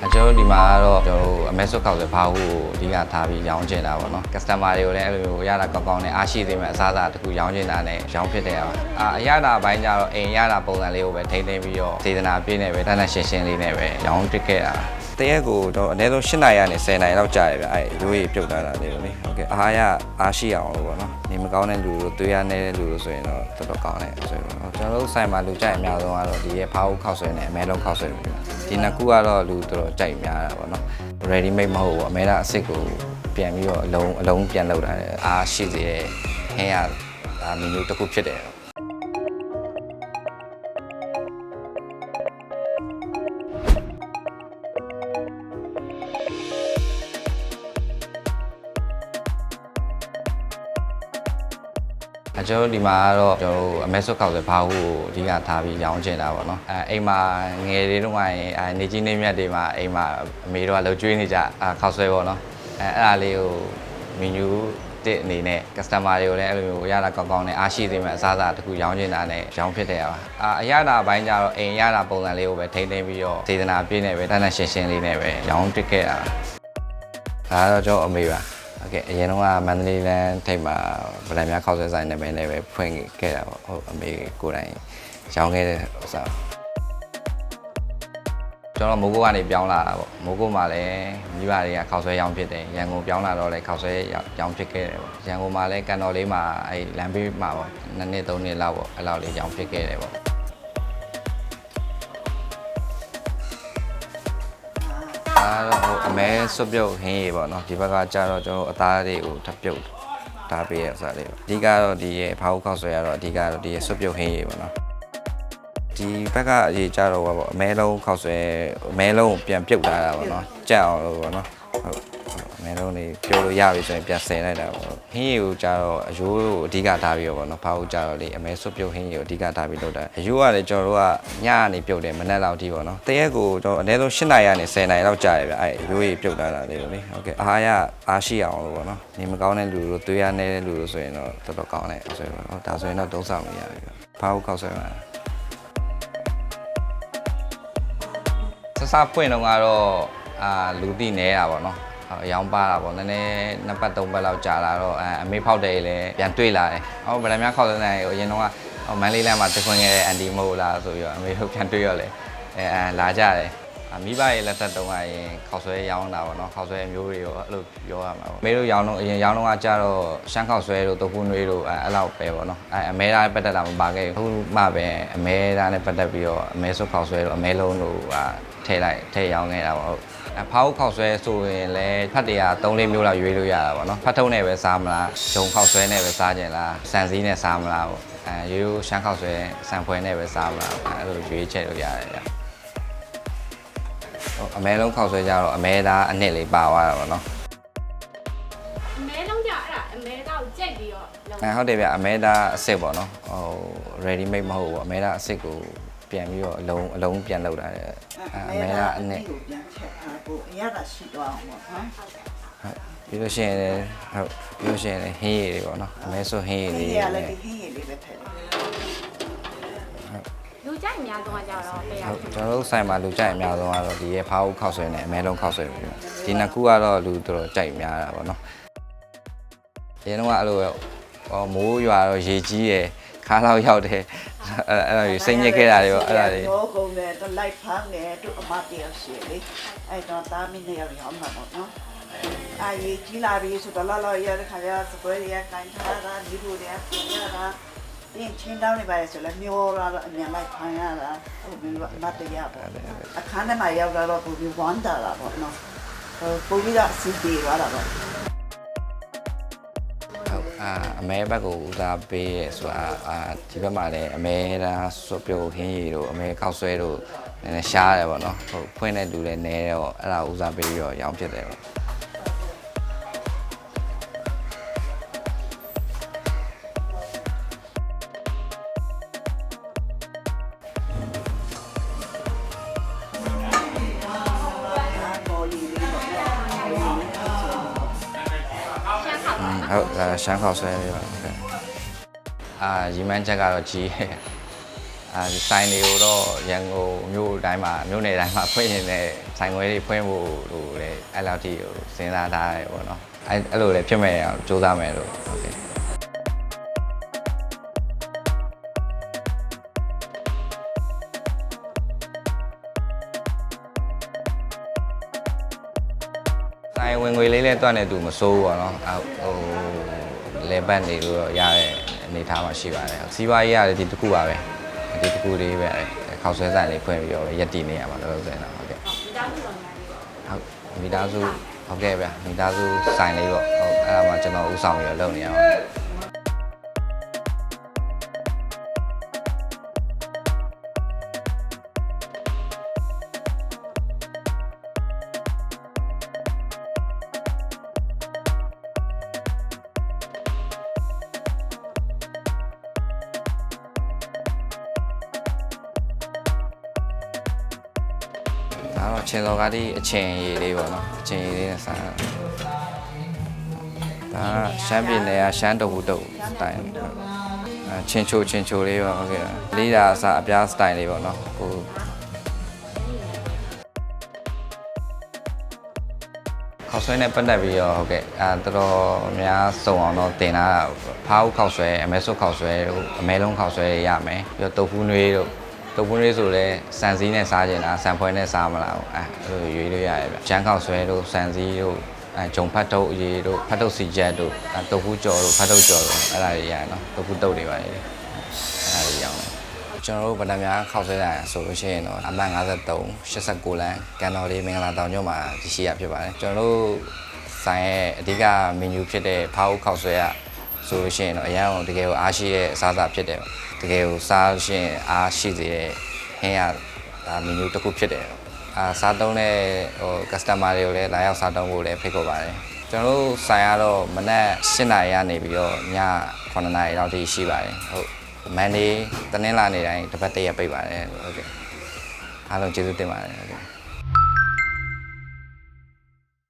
ကျွန်တော်တို့ဒီမှာကတော့ကျွန်တော်တို့အမဲဆွတ်ကောက်ဆိုဘာကိုအဓိကထားပြီးရောင်းချင်တာပေါ့နော် customer တွေကိုလည်းအဲ့လိုမျိုးရတာကောင်းကောင်းနဲ့အားရှိသေးမဲ့အစားအစာတစ်ခုရောင်းချင်တာနဲ့ရောင်းဖြစ်တယ်ပါအာအရတာဘိုင်းကြတော့အိမ်ရတာပုံစံလေးကိုပဲထိမ့်သိမ်းပြီးတော့စေတနာပြည့်နေပဲတန်းတန်းရှင်းရှင်းလေးနဲ့ပဲရောင်းဖြစ်ခဲ့တာတရက်ကိုတော့အနည်းဆုံး၈နာရီကနေ10နာရီလောက်ကြာတယ်ဗျအဲ့ရိုးရီပြုတ်သွားတာလေးကိုလေဟုတ်ကဲ့အားရအားရှိအောင်လို့ပေါ့နော် နေမကောင်းတဲ့လူတို့သွေးရနေတဲ့လူတို့ဆိုရင်တော့တော်တော်ကောင်းတယ်ဆိုတော့ကျွန်တော်တို့ဆိုင်မှာလူကြိုက်အများဆုံးကတော့ဒီရဲ့ဖားဟုတ်ခောက်ဆွဲနဲ့အမဲလုံးခောက်ဆွဲပဲဒီနှစ်ခုကတော့လူတော်တော်ကြိုက်များတာပေါ့နော် ready made မဟုတ်ဘူးအမဲသားအစ်စ်ကိုပြန်ပြီးတော့အလုံးအလုံးပြန်လောက်တာအားရှိစေတဲ့ဟင်းရဒါမီနူတစ်ခုဖြစ်တယ် အကျွန်တော်တို့ဒီမှာကတော့ကျွန်တော်တို့အမဲဆွတ်ခောက်ဆိုဘာကိုအဓိကထားပြီးရောင်းချင်တာပေါ့နော်အဲအိမ်မှာငယ်လေးတုန်းကရင်အဲနေကြီးနေမြတ်တွေမှာအိမ်မှာအမေတို့ကလှုပ်ကျွေးနေကြအဲခောက်ဆွဲပေါ့နော်အဲအဲ့ဒါလေးကိုမီနူတစ်အနေနဲ့ customer တွေကိုလည်းအဲ့လိုမျိုးရတာကောင်းကောင်းနဲ့အားရှိသေးမဲ့အစားအစာတစ်ခုရောင်းချင်တာနဲ့ရောင်းဖြစ်တယ်ပါအာအရတာဘိုင်းကြတော့အိမ်ရတာပုံစံလေးကိုပဲထိမ့်သိမ်းပြီးတော့စေတနာပြည့်နေပဲတန်းတန်းရှင်းရှင်းလေးနဲ့ပဲရောင်းဖြစ်ခဲ့တာဒါကတော့ကျွန်တော်အမေပါ โอเคအရင်တော့ကမန္တလေးလမ်းထိပ်မှာဗလန်များခောက်ဆွဲဆိုင်နာမည်နဲ့ပဲဖွင့်ခဲ့တာပေါ့ဟုတ်အမေကိုယ်တိုင်ရောင်းခဲ့တဲ့ဥစ္စာကျွန်တော်မိုးကုတ်ကနေပြောင်းလာတာပေါ့မိုးကုတ်မှာလည်းမိဘတွေကခောက်ဆွဲရောင်းဖြစ်တယ်ရန်ကုန်ပြောင်းလာတော့လည်းခောက်ဆွဲရောင်းဖြစ်ခဲ့တယ်ပေါ့ရန်ကုန်မှာလည်းကန်တော်လေးမှာအဲလမ်းဘေးမှာပေါ့နှစ်နှစ်သုံးနှစ်လောက်ပေါ့အဲ့လောက်လေးရောင်းဖြစ်ခဲ့တယ်ပေါ့ အားတော့ဟိုအမဲစွပ်ပြုတ်ဟင်းရေပေါ့နော်ဒီဘက်ကကျတော့ကျွန်တော်တို့အသားတွေကိုထပ်ပြုတ်ထားပေးရဥစားလေးပေါ့အဓိကတော့ဒီရဲ့ဖောက်ခောက်ဆွဲရတော့အဓိကတော့ဒီရဲ့စွပ်ပြုတ်ဟင်းရေပေါ့နော်ဒီဘက်ကအရေးကြတော့ပေါ့အမဲလုံးခောက်ဆွဲအမဲလုံးကိုပြန်ပြုတ်ထားတာပေါ့နော်ကြက်အောင်လို့ပေါ့နော်ဟုတ် အမဲလုံးလေးပြုတ်လို့ရပြီဆိုရင်ပြန်ဆယ်လိုက်တာပေါ့ဟင်းရေကိုကြတော့အယိုးကိုအဓိကထားပြီးတော့ပေါ့နော်ဖောက်ကြတော့လေအမဲစွပ်ပြုတ်ဟင်းရေကိုအဓိကထားပြီးလုပ်တာအယိုးကလည်းကျွန်တော်တို့ကညကနေပြုတ်တယ်မနက်လောက်ထိပေါ့နော်တရက်ကိုကျွန်တော်အနည်းဆုံး၈နာရီကနေ10နာရီလောက်ကြာတယ်ဗျအဲ့အယိုးရေပြုတ်ထားတာလေးကိုလေဟုတ်ကဲ့အားရအားရှိအောင်လို့ပေါ့နော်နေမကောင်းတဲ့လူတို့သွေးရနေတဲ့လူတို့ဆိုရင်တော့တော်တော်ကောင်းတယ်ဆိုရင်တော့ဒါဆိုရင်တော့သုံးဆောင်လို့ရပြီဗျဖောက်ခောက်ဆွဲပါဆဆဖွင့်တော့ကတော့အာလူတိနေတာပေါ့နော် ဟုတ်အယောင်ပါတာပေါ့နည်းနည်းနှစ်ပတ်သုံးပတ်လောက်ကြာလာတော့အဲအမေဖောက်တယ်လည်းပြန်တွေ့လာတယ်ဟောဗလန်များခောက်တဲ့နိုင်ဟိုအရင်တော့ကဟိုမန်းလေးလမ်းမှာတခွင်ခဲ့တဲ့အန်တီမဟုတ်လားဆိုပြီးတော့အမေတို့ပြန်တွေ့ရောလေအဲအဲလာကြတယ်အ မိဘရဲ့လက်ထက်တုန်းကရင်ခောက်ဆွဲရောင်းတာပေါ့နော်ခောက်ဆွဲအမျိုးတွေရောအဲ့လိုပြောရမှာပေါ့အမေတို့ရောင်းတော့အရင်ရောင်းတော့ကကြတော့ရှမ်းခောက်ဆွဲတို့တုပ်ဖူးနွေးတို့အဲအဲ့လောက်ပဲပေါ့နော်အဲအမဲသားနဲ့ပတ်သက်တာမပါခဲ့ဘူးအခုမှပဲအမဲသားနဲ့ပတ်သက်ပြီးတော့အမဲဆွတ်ခောက်ဆွဲတို့အမဲလုံးတို့ဟာထည့်လိုက်ထည့်ရောင်းခဲ့တာပေါ့ဟုတ်အဖောက်ခောက်ဆွဲဆိုရင်လည်းဖတ်တရား၃လေးမျိုးလောက်ရွေးလို့ရတာပေါ့နော်ဖတ်ထုံးနဲ့ပဲစားမလားဂျုံခောက်ဆွဲနဲ့ပဲစားကြင်လားစံစည်းနဲ့စားမလားပေါ့အဲရိုးရိုးရှမ်းခောက်ဆွဲစံဖွဲနဲ့ပဲစားမလားပေါ့အဲလိုရွေးချက်လို့ရတယ်ဗျဟို အမဲလုံးခောက်ဆွဲကြတော့အမဲသားအနှစ်လေးပါသွားတာပေါ့နော်အမဲလုံးကြအဲ့ဒါအမဲသားကိုကြိတ်ပြီးတော့လုံးအဲဟုတ်တယ်ဗျအမဲသားအစ်စ်ပေါ့နော်ဟို ready made မဟုတ်ဘူးပေါ့အမဲသားအစ်စ်ကိုပြန်ပြီးတော့အလုံးအလုံးပြန်လောက်တာတဲ့အဲအမဲသားအနှစ်ကိုပြန်ချက်ထားဖို့အရသာရှိသွားအောင်ပေါ့နော်ဟုတ်ပြီးလို့ရှိရင်လည်းဟုတ်ပြီးလို့ရှိရင်လည်းဟင်းရည်တွေပေါ့နော်အမဲဆိုဟင်းရည်ဒီလေးရတွေလည်းနဲ့ဒီဟင်းရည်လေးပဲထည့်တယ်လူကြိုက် အများဆုံးကကြတော့တရားဟုတ်ကျွန်တော်တို့ဆိုင်မှာလူကြိုက်အများဆုံးကတော့ဒီရဲ့ဖားဟုတ်ခောက်ဆွဲနဲ့အမဲလုံးခောက်ဆွဲပဲဗျဒီနှစ်ခုကတော့လူတော်တော်ကြိုက်များတာပေါ့နော်ဒီတော့အဲ့လိုပဲဟောမိုးရွာတော့ရေကြီးရယ်ခါလောက်ရောက်တယ်အဲ့အဲ့ဒါကြီးစိတ်ညစ်ခဲ့တာတွေပေါ့အဲ့ဒါတွေရောကုန်တယ်တော့လိုက်ဖမ်းတယ်သူအမတယောက်ရှိလေအဲ့တော့တာမင်းနေရောက်ရောက်မှာပေါ့နော်အာရီကြီးလာပြီဆိုတော့လာလာရတဲ့ခါကျစပွဲတွေကကန်ထားတာဒီလိုတွေကပြင်ရတာ ပြင်ချင်းတောင်းနေပါလေဆိုလည်းမျောလာတော့အမြန်လိုက်ဖမ်းရတာဟိုမျိုးအမတရားပေါ့အခန်းထဲမှာရောက်လာတော့ပုံပြီးဝမ်းတာတာပေါ့နော်ဟိုပုံပြီးတော့အစီပြေသွားတာပေါ့ဟုတ်အာအမဲဘက်ကိုဦးစားပေးရဲဆိုတာအာဒီဘက်မှာလည်းအမဲသားစွပ်ပြုတ်ဟင်းရီတို့အမဲခောက်ဆွဲတို့နည်းနည်းရှားတယ်ပေါ့နော်ဟုတ်ဖွင့်တဲ့လူလည်းနဲတော့အဲ့ဒါဦးစားပေးပြီးတော့ရောင်းဖြစ်တယ်ပေါ့ပေါ် ဟုတ်ဒါရှမ်းခောက်ဆွဲလေးပါဟုတ်ကဲ့အာရီမန်းချက်ကတော့ကြီးရဲ့အဲဒီဆိုင်တွေကိုတော့ရန်ကုန်မြို့တိုင်းမှာမြို့နယ်တိုင်းမှာဖွင့်နေတဲ့ဆိုင်ခွဲတွေဖွင့်ဖို့လို့လေအဲ့လောက်ထိကိုစဉ်းစားထားတယ်ပေါ့နော်အဲ့အဲ့လိုလေဖြစ်မဲ့အောင်စူးစမ်းမယ်လို့ဟုတ်ကဲ့ ဆိုင်ဝင်ငွေလေးလည်းတွက်နေသူမစိုးဘူးပေါ့နော်အဟိုလေဘတ်နေလို့တော့ရတဲ့အနေထားမှာရှိပါတယ်စီးပွားရေးရတယ်ဒီတစ်ခုပါပဲဒီတစ်ခုလေးပဲခောက်ဆွဲဆိုင်လေးဖွင့်ပြီးတော့ရက်တည်နေရမှာလို့ဆိုရင်တော့ဟုတ်ကဲ့မိသားစုတော်များလေးပေါ့ဟုတ်မိသားစုဟုတ်ကဲ့ဗျမိသားစုဆိုင်လေးပေါ့ဟုတ်အဲ့ဒါမှကျွန်တော်ဥဆောင်ပြီးတော့လုပ်နေရပါ ဒါတော့ချင်းစော်ကားဒီအချင်းရည်လေးပေါ့နော်အချင်းရည်လေးနဲ့စားတာဒါကရှမ်းပြည်နယ်ကရှမ်းတုပ်ဘူးတုပ်စတိုင်အဲချင်းချိုချင်းချိုလေးပေါ့ဟုတ်ကဲ့လေးတာအစားအပြားစတိုင်လေးပေါ့နော်ဟိုခောက်ဆွဲနဲ့ပတ်သက်ပြီးတော့ဟုတ်ကဲ့အဲတော်တော်များစုံအောင်တော့တင်လာတာဖားဦးခောက်ဆွဲအမဲဆုပ်ခောက်ဆွဲတို့အမဲလုံးခောက်ဆွဲတွေရမယ်ပြီးတော့တုပ်ဖူးနွေးတို့ တုပ်ဖူးနွေးဆိုလဲစံစည်းနဲ့စားကျင်တာစံဖွဲနဲ့စားမလားအဲအဲ့လိုရွေးလို့ရတယ်ဗျကျန်းခောက်ဆွဲတို့စံစည်းတို့အဲဂျုံဖတ်တုပ်အရေးတို့ဖတ်တုပ်စီချက်တို့အဲတုပ်ဖူးကြော်တို့ဖတ်တုပ်ကြော်တို့အဲ့ဒါတွေရတယ်နော်တုပ်ဖူးတုပ်တွေပါလေအဲ့ဒါတွေရအောင်ကျွန်တော်တို့ဗဒများခောက်ဆွဲတာဆိုလို့ရှိရင်တော့အမှတ်53 89လမ်းကန်တော်လေးမင်္ဂလာတောင်ကျောင်းမှာတရှိရဖြစ်ပါတယ်ကျွန်တော်တို့ဆိုင်ရဲ့အဓိကမန်နူဖြစ်တဲ့ဖားဦးခောက်ဆွဲရ ဆိုလို့ရှိရင်တော့အရင်ကတကယ်ကိုအားရှိတဲ့အစားအစာဖြစ်တယ်တကယ်ကိုစားလို့ရှိရင်အားရှိစေတဲ့ဟင်းရဒါမန်နူတစ်ခုဖြစ်တယ်အာစားသုံးတဲ့ဟို customer တွေကိုလည်းလာရောက်စားသုံးဖို့လည်းဖိတ်ခေါ်ပါတယ်ကျွန်တော်တို့ဆိုင်ကတော့မနက်7နာရီကနေပြီးတော့ည9နာရီလောက်ထိရှိပါတယ်ဟုတ်မန်ဒေးတနင်္လာနေ့တိုင်းတစ်ပတ်တစ်ရက်ပိတ်ပါတယ်ဟုတ်ကဲ့အားလုံးကျေးဇူးတင်ပါတယ်ဟုတ်ကဲ့